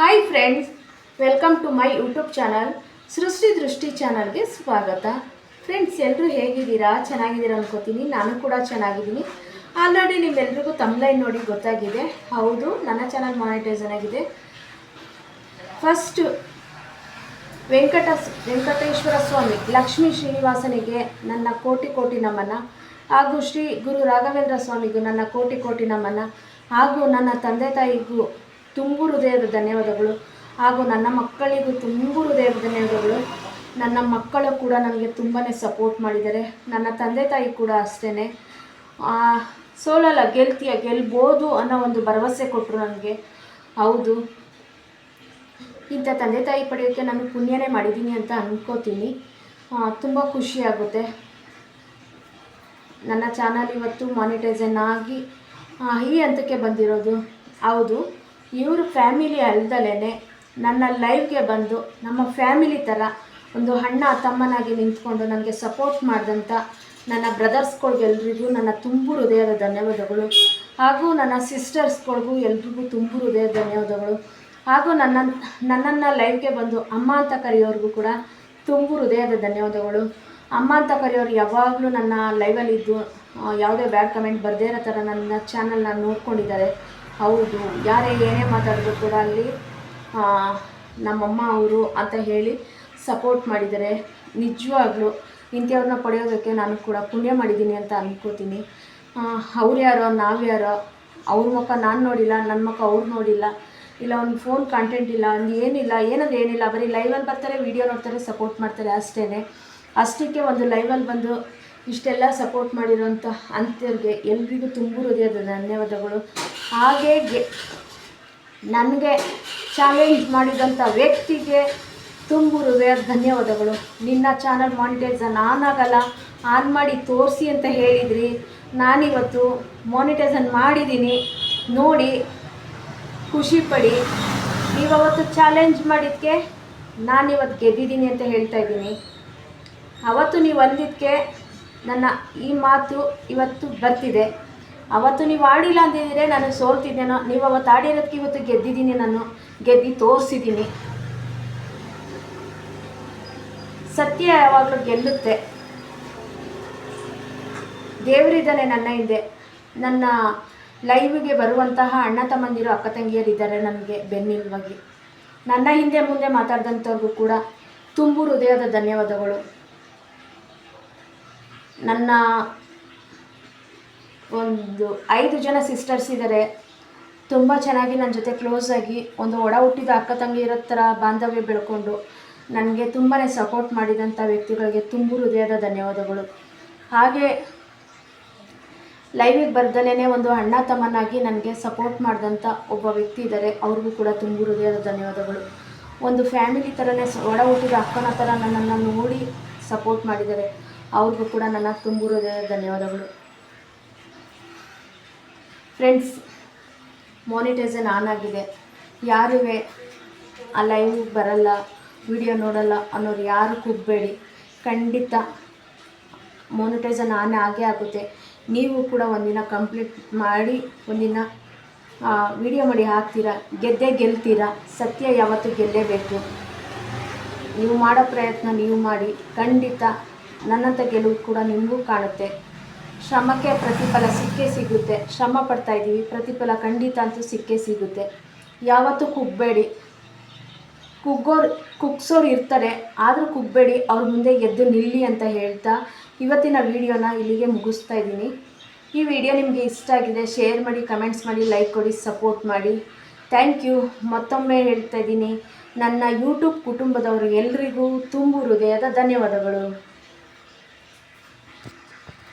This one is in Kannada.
Hi friends welcome to my YouTube channel Srishti Drishti ಚಾನಲ್ಗೆ ಸ್ವಾಗತ. ಫ್ರೆಂಡ್ಸ್ ಎಲ್ಲರೂ ಹೇಗಿದ್ದೀರಾ? ಚೆನ್ನಾಗಿದ್ದೀರಾ ಅನ್ಕೋತೀನಿ. ನಾನು ಕೂಡ ಚೆನ್ನಾಗಿದ್ದೀನಿ. ಆಲ್ರೆಡಿ ನಿಮ್ಮೆಲ್ರಿಗೂ ತಮ್ಲೈನ್ ನೋಡಿ ಗೊತ್ತಾಗಿದೆ. ಹೌದು, ನನ್ನ ಚಾನಲ್ ಮಾನಿಟೈಸನ್ ಆಗಿದೆ. ಫಸ್ಟ್ ವೆಂಕಟ, ವೆಂಕಟೇಶ್ವರ ಸ್ವಾಮಿ, ಲಕ್ಷ್ಮೀ ಶ್ರೀನಿವಾಸನಿಗೆ ನನ್ನ ಕೋಟಿ ಕೋಟಿ ನಮನ. ಹಾಗೂ ಶ್ರೀ ಗುರು ರಾಘವೇಂದ್ರ ಸ್ವಾಮಿಗೂ ನನ್ನ ಕೋಟಿ ಕೋಟಿ ನಮನ. ಹಾಗೂ ನನ್ನ ತಂದೆ ತಾಯಿಗೂ ತುಂಬು ಹೃದಯದ ಧನ್ಯವಾದಗಳು. ಹಾಗೂ ನನ್ನ ಮಕ್ಕಳಿಗೂ ತುಂಬು ಹೃದಯದ ಧನ್ಯವಾದಗಳು. ನನ್ನ ಮಕ್ಕಳು ಕೂಡ ನನಗೆ ತುಂಬಾ ಸಪೋರ್ಟ್ ಮಾಡಿದ್ದಾರೆ. ನನ್ನ ತಂದೆ ತಾಯಿ ಕೂಡ ಅಷ್ಟೇ ಸೋಲಲ್ಲ, ಗೆಲ್ತೀಯ, ಗೆಲ್ಬೋದು ಅನ್ನೋ ಒಂದು ಭರವಸೆ ಕೊಟ್ಟರು ನನಗೆ. ಹೌದು. ಇಂಥ ತಂದೆ ತಾಯಿ ಪಡೆಯೋಕ್ಕೆ ನಾನು ಪುಣ್ಯನೇ ಮಾಡಿದ್ದೀನಿ ಅಂತ ಅಂದ್ಕೋತೀನಿ ತುಂಬ ಖುಷಿಯಾಗುತ್ತೆ ನನ್ನ ಚಾನಲ್ ಇವತ್ತು ಮಾನಿಟೈಸನ್ ಆಗಿ ಈ ಹಂತಕ್ಕೆ ಬಂದಿರೋದು. ಹೌದು. ಇವರು ಫ್ಯಾಮಿಲಿ ಅಲ್ದಲೇ ನನ್ನ ಲೈವ್ಗೆ ಬಂದು ನಮ್ಮ ಫ್ಯಾಮಿಲಿ ಥರ ಒಂದು ಅಣ್ಣ ತಮ್ಮನಾಗಿ ನಿಂತ್ಕೊಂಡು ನನಗೆ ಸಪೋರ್ಟ್ ಮಾಡಿದಂಥ ನನ್ನ ಬ್ರದರ್ಸ್ಗಳಿಗೆಲ್ರಿಗೂ ನನ್ನ ತುಂಬು ಹೃದಯದ ಧನ್ಯವಾದಗಳು. ಹಾಗೂ ನನ್ನ ಸಿಸ್ಟರ್ಸ್ಗಳಿಗೂ ಎಲ್ರಿಗೂ ತುಂಬು ಹೃದಯದ ಧನ್ಯವಾದಗಳು. ಹಾಗೂ ನನ್ನ, ನನ್ನನ್ನು ಲೈವ್ಗೆ ಬಂದು ಅಮ್ಮ ಅಂತ ಕರೆಯೋರಿಗೂ ಕೂಡ ತುಂಬು ಹೃದಯದ ಧನ್ಯವಾದಗಳು. ಅಮ್ಮ ಅಂತ ಕರೆಯೋರು ಯಾವಾಗಲೂ ನನ್ನ ಲೈವಲ್ಲಿದ್ದು ಯಾವುದೇ ಬ್ಯಾಡ್ ಕಮೆಂಟ್ ಬರದೇ ಇರೋ ಥರ ನನ್ನ ಚಾನಲ್ನ ನೋಡ್ಕೊಂಡಿದ್ದಾರೆ. ಹೌದು. ಯಾರೇ ಏನೇ ಮಾತಾಡಿದ್ರು ಕೂಡ ಅಲ್ಲಿ ನಮ್ಮಮ್ಮ ಅವರು ಅಂತ ಹೇಳಿ ಸಪೋರ್ಟ್ ಮಾಡಿದ್ದಾರೆ. ನಿಜವಾಗ್ಲೂ ಇಂಥವ್ರನ್ನ ಪಡೆಯೋದಕ್ಕೆ ನಾನು ಕೂಡ ಪುಣ್ಯ ಮಾಡಿದ್ದೀನಿ ಅಂತ ಅಂದ್ಕೋತೀನಿ ಅವ್ರು ಯಾರೋ ನಾವ್ಯಾರೋ ಅವ್ರ ಮುಖ ನಾನು ನೋಡಿಲ್ಲ ನನ್ನ ಮುಖ ಅವ್ರು ನೋಡಿಲ್ಲ, ಇಲ್ಲ ಒಂದು ಫೋನ್ ಕಾಂಟೆಂಟ್ ಇಲ್ಲ, ಒಂದು ಏನಿಲ್ಲ, ಏನಂದ್ರೆ ಏನಿಲ್ಲ, ಬರೀ ಲೈವಲ್ಲಿ ಬರ್ತಾರೆ ವೀಡಿಯೋ ನೋಡ್ತಾರೆ ಸಪೋರ್ಟ್ ಮಾಡ್ತಾರೆ ಅಷ್ಟೇ ಅಷ್ಟಕ್ಕೆ ಒಂದು ಲೈವಲ್ಲಿ ಬಂದು ಇಷ್ಟೆಲ್ಲ ಸಪೋರ್ಟ್ ಮಾಡಿರೋಂಥ ಅಂಥವ್ರಿಗೆ ಎಲ್ರಿಗೂ ತುಂಬು ಹೃದಯದ ಧನ್ಯವಾದಗಳು. ಹಾಗೆ ನನಗೆ ಚಾಲೆಂಜ್ ಮಾಡಿದಂಥ ವ್ಯಕ್ತಿಗೆ ತುಂಬು ಹೃದಯದ ಧನ್ಯವಾದಗಳು. ನಿನ್ನ ಚಾನಲ್ ಮಾನಿಟೈಸನ್ ಆನ್ ಆನ್ ಮಾಡಿ ತೋರಿಸಿ ಅಂತ ಹೇಳಿದ್ರಿ. ನಾನಿವತ್ತು ಮಾನಿಟೈಸನ್ ಮಾಡಿದ್ದೀನಿ ನೋಡಿ, ಖುಷಿ ಪಡಿ. ನೀವು ಅವತ್ತು ಚಾಲೆಂಜ್ ಮಾಡಿದ್ದಕ್ಕೆ ನಾನಿವತ್ತು ಗೆದ್ದಿದ್ದೀನಿ ಅಂತ ಹೇಳ್ತಾ ಇದ್ದೀನಿ. ಅವತ್ತು ನೀವು ಅಂದಿದ್ದಕ್ಕೆ ನನ್ನ ಈ ಮಾತು ಇವತ್ತು ಬರ್ತಿದೆ. ಅವತ್ತು ನೀವು ಆಡಿಲ್ಲ ಅಂದಿದ್ರೆ ನಾನು ಸೋಲ್ತಿದ್ದೇನೋ. ನೀವು ಅವತ್ತು ಆಡಿರೋದಕ್ಕೆ ಇವತ್ತು ಗೆದ್ದಿದ್ದೀನಿ ನಾನು. ಗೆದ್ದು ತೋರಿಸಿದ್ದೀನಿ. ಸತ್ಯ ಯಾವಾಗಲೂ ಗೆಲ್ಲುತ್ತೆ. ದೇವರಿದ್ದಾನೆ ನನ್ನ ಹಿಂದೆ. ನನ್ನ ಲೈವ್ಗೆ ಬರುವಂತಹ ಅಣ್ಣ ತಮ್ಮಂದಿರು ಅಕ್ಕ ತಂಗಿಯರಿದ್ದಾರೆ ನನಗೆ ಬೆನ್ನಿಲ್ವಾಗಿ. ನನ್ನ ಹಿಂದೆ ಮುಂದೆ ಮಾತಾಡಿದಂಥವ್ರಿಗೂ ಕೂಡ ತುಂಬು ಹೃದಯದ ಧನ್ಯವಾದಗಳು. ನನ್ನ ಒಂದು ಐದು ಜನ ಸಿಸ್ಟರ್ಸ್ ಇದ್ದಾರೆ ತುಂಬ ಚೆನ್ನಾಗಿ ನನ್ನ ಜೊತೆ ಕ್ಲೋಸ್ ಆಗಿ ಒಂದು ಒಡ ಹುಟ್ಟಿದ ಅಕ್ಕ ತಂಗಿಯರ ಥರ ಬಾಂಧವ್ಯ ಬೆಳ್ಕೊಂಡು ನನಗೆ ತುಂಬಾ ಸಪೋರ್ಟ್ ಮಾಡಿದಂಥ ವ್ಯಕ್ತಿಗಳಿಗೆ ತುಂಬು ಹೃದಯದ ಧನ್ಯವಾದಗಳು. ಹಾಗೆ ಲೈವಿಗೆ ಬರ್ದಲೇ ಒಂದು ಅಣ್ಣ ತಮ್ಮನಾಗಿ ನನಗೆ ಸಪೋರ್ಟ್ ಮಾಡಿದಂಥ ಒಬ್ಬ ವ್ಯಕ್ತಿ ಇದ್ದಾರೆ ಅವ್ರಿಗೂ ಕೂಡ ತುಂಬು ಹೃದಯದ ಧನ್ಯವಾದಗಳು. ಒಂದು ಫ್ಯಾಮಿಲಿ ಥರನೇ ಒಡ ಹುಟ್ಟಿದ ಅಕ್ಕನ ಥರ ನನ್ನನ್ನು ನೋಡಿ ಸಪೋರ್ಟ್ ಮಾಡಿದ್ದಾರೆ. ಅವ್ರಿಗೂ ಕೂಡ ನನ್ನ ತುಂಬು ಹೃದಯದ ಧನ್ಯವಾದಗಳು. ಫ್ರೆಂಡ್ಸ್ ಮಾನಿಟೈಸನ್ ಆನ್ ಆಗಿದೆ. ಯಾರಿವೆ ಆ ಲೈವ್ ಬರಲ್ಲ ವಿಡಿಯೋ ನೋಡಲ್ಲ ಅನ್ನೋರು ಯಾರು ಕೂಗಬೇಡಿ. ಖಂಡಿತ ಮಾನಿಟೈಸನ್ ಆನ್ ಆಗೇ ಆಗುತ್ತೆ. ನೀವು ಕೂಡ ಒಂದಿನ ಕಂಪ್ಲೀಟ್ ಮಾಡಿ, ಒಂದಿನ ವಿಡಿಯೋ ಮಾಡಿ ಹಾಕ್ತೀರಾ? ಗೆದ್ದೇ ಗೆಲ್ತೀರಾ? ಸತ್ಯ ಯಾವತ್ತೂ ಗೆಲ್ಲೇಬೇಕು. ನೀವು ಮಾಡೋ ಪ್ರಯತ್ನ ನೀವು ಮಾಡಿ. ಖಂಡಿತ ನನ್ನಂಥ ಗೆಲುವು ಕೂಡ ನಿಮಗೂ ಕಾಣುತ್ತೆ. ಶ್ರಮಕ್ಕೆ ಪ್ರತಿಫಲ ಸಿಕ್ಕೇ ಸಿಗುತ್ತೆ. ಶ್ರಮ ಪಡ್ತಾ ಇದ್ದೀವಿ. ಪ್ರತಿಫಲ ಖಂಡಿತ ಅಂತೂ ಸಿಕ್ಕೇ ಸಿಗುತ್ತೆ. ಯಾವತ್ತೂ ಕುಗ್ಬೇಡಿ. ಕುಗ್ಗೋರು, ಕುಗ್ಸೋರು ಇರ್ತಾರೆ. ಆದರೂ ಕುಗ್ಬೇಡಿ. ಅವ್ರ ಮುಂದೆ ಎದ್ದು ನಿಲ್ಲಿ ಅಂತ ಹೇಳ್ತಾ ಇವತ್ತಿನ ವಿಡಿಯೋನ ಇಲ್ಲಿಗೆ ಮುಗಿಸ್ತಾ ಇದ್ದೀನಿ. ಈ ವಿಡಿಯೋ ನಿಮಗೆ ಇಷ್ಟ ಆಗಿದೆ, ಶೇರ್ ಮಾಡಿ, ಕಮೆಂಟ್ಸ್ ಮಾಡಿ, ಲೈಕ್ ಕೊಡಿ, ಸಪೋರ್ಟ್ ಮಾಡಿ. Thank you. ಮತ್ತೊಮ್ಮೆ ಹೇಳ್ತಾ ಇದ್ದೀನಿ. ನನ್ನ ಯೂಟ್ಯೂಬ್ ಕುಟುಂಬದವರು ಎಲ್ರಿಗೂ ತುಂಬು ಹೃದಯದ ಧನ್ಯವಾದಗಳು.